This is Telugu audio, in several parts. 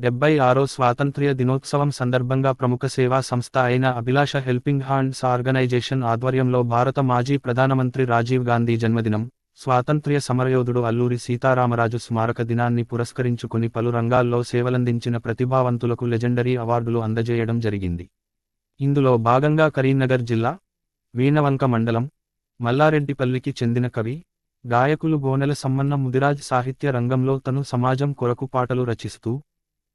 డెబ్బై ఆరో స్వాతంత్ర్య దినోత్సవం సందర్భంగా ప్రముఖ సేవా సంస్థ అయిన అభిలాష హెల్పింగ్ హ్యాండ్స్ ఆర్గనైజేషన్ ఆధ్వర్యంలో భారత మాజీ ప్రధానమంత్రి రాజీవ్ గాంధీ జన్మదినం స్వాతంత్ర్య సమరయోధుడు అల్లూరి సీతారామరాజు స్మారక దినాన్ని పురస్కరించుకుని పలు రంగాల్లో సేవలందించిన ప్రతిభావంతులకు లెజెండరీ అవార్డులు అందజేయడం జరిగింది. ఇందులో భాగంగా కరీంనగర్ జిల్లా వీణవంక మండలం మల్లారెడ్డిపల్లికి చెందిన కవి గాయకులు బోనెల సమ్మన్న ముదిరాజ్ సాహిత్య రంగంలో తను సమాజం కొరకు పాటలు రచిస్తూ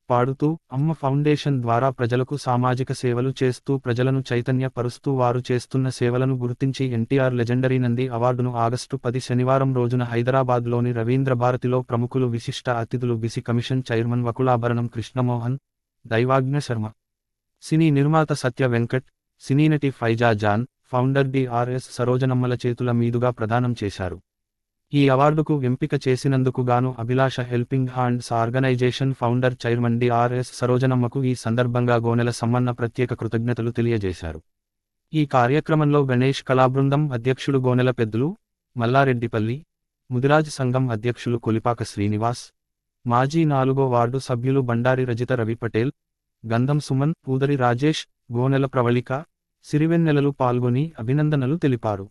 పాడుతూ అమ్మ ఫౌండేషన్ ద్వారా ప్రజలకు సామాజిక సేవలు చేస్తూ ప్రజలను చైతన్యపరుస్తూ వారు చేస్తున్న సేవలను గుర్తించి ఎన్టీఆర్ లెజెండరీ నంది అవార్డును ఆగస్టు పది శనివారం రోజున హైదరాబాద్లోని రవీంద్ర భారతిలో ప్రముఖులు విశిష్ట అతిథులు BC commission chairman Vakulabharanam Krishnamohan Daivajna Sharma cine నిర్మాత సత్య వెంకట్ సినీనటి ఫైజా జాన్ ఫౌండర్ డిఆర్ఎస్ సరోజనమ్మల చేతుల మీదుగా ప్రదానం చేశారు. ఈ అవార్డుకు ఎంపిక చేసినందుకు గాను Abhilasha helping hands organisation founder chairman DRS సరోజనమ్మకు ఈ సందర్భంగా గోనెల సమ్మన్న ప్రత్యేక కృతజ్ఞతలు తెలియజేశారు. ఈ కార్యక్రమంలో గణేష్ కళాబృందం అధ్యక్షుడు గోనెల పెద్దులు మల్లారెడ్డిపల్లి ముదిరాజ్ సంఘం అధ్యక్షులు కొలిపాక శ్రీనివాస్ మాజీ నాలుగో వార్డు సభ్యులు బండారి రజిత రవి పటేల్ గంధం సుమన్ పూదరి రాజేష్ గోనెల ప్రవళిక సిరివెన్నెలలు పాల్గొని అభినందనలు తెలిపారు.